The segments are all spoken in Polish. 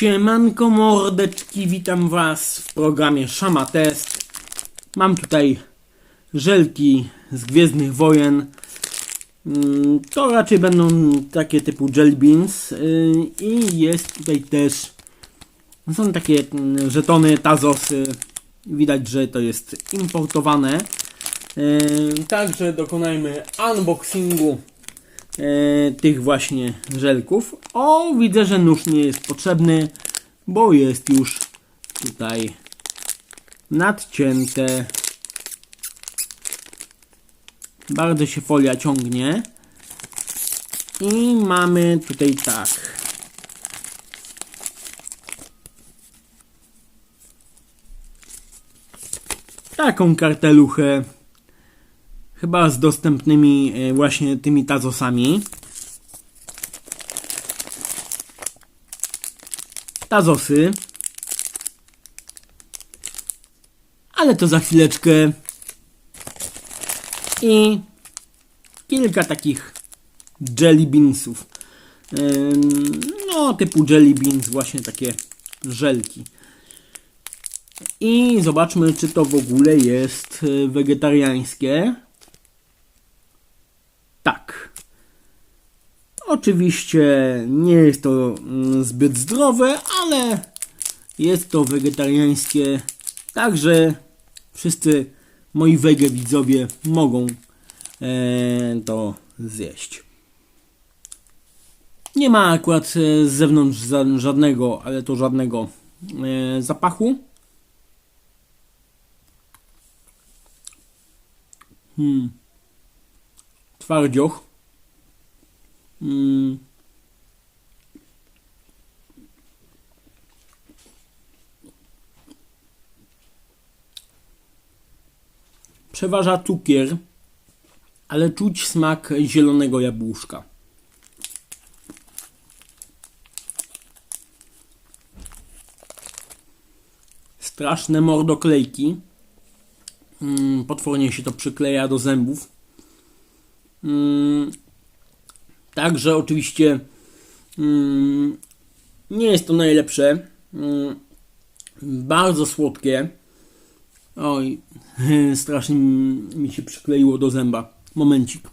Siemanko mordeczki, witam was w programie Szama Test. Mam tutaj żelki z Gwiezdnych Wojen. Mm, To raczej będą takie typu jelly beans yy, i jest tutaj też są takie mm, żetony, tazosy. Widać, że to jest importowane. Yy, Także dokonajmy unboxingu tych właśnie żelków. O, widzę, że nóż nie jest potrzebny, bo jest już tutaj nadcięte. Bardzo się folia ciągnie. I mamy tutaj tak. Taką karteluchę Chyba z dostępnymi e, właśnie tymi tazosami. Tazosy. Ale to za chwileczkę. I kilka takich jelly beansów. No, typu jelly beans, właśnie takie żelki. I zobaczmy, czy to w ogóle jest e, wegetariańskie. Tak. Oczywiście nie jest to mm, zbyt zdrowe, ale jest to wegetariańskie. Także wszyscy moi wege widzowie mogą e, to zjeść. Nie ma akurat e, z zewnątrz żadnego, ale to żadnego e, zapachu. Hmm twardzioch. Mm. Przeważa cukier, ale czuć smak zielonego jabłuszka. Straszne mordoklejki. Mm, potwornie się to przykleja do zębów. Mm, Także oczywiście mm, nie jest to najlepsze. Mm, Bardzo słodkie. Oj, strasznie mi się przykleiło do zęba. Momencik.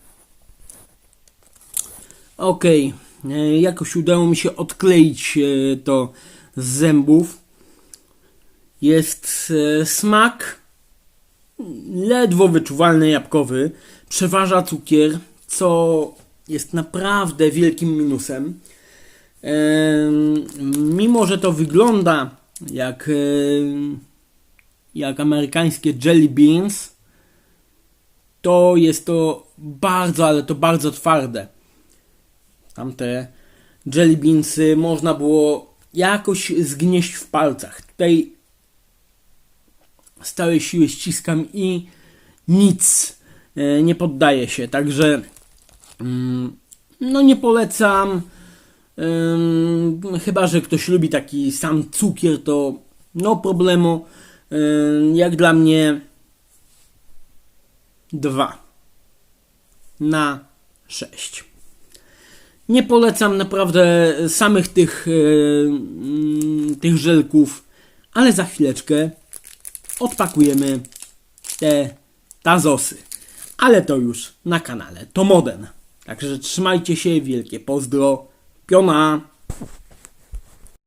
Okej, e, jakoś udało mi się odkleić e, to z zębów. Jest e, smak ledwo wyczuwalny jabłkowy. Przeważa cukier, co jest naprawdę wielkim minusem. Em, Mimo, że to wygląda jak, jak amerykańskie jelly beans, to jest to bardzo, ale to bardzo twarde. Tamte jelly beansy można było jakoś zgnieść w palcach. Tutaj z całej siły ściskam i nic e, nie poddaje się. Także mm, no nie polecam. Chyba, że ktoś lubi taki sam cukier, to no problemu. Jak dla mnie dwa na sześć. Nie polecam naprawdę samych tych, yy, mm, tych żelków, ale za chwileczkę odpakujemy te tazosy. Ale to już na kanale Tomoden. Także trzymajcie się, wielkie pozdro, piona!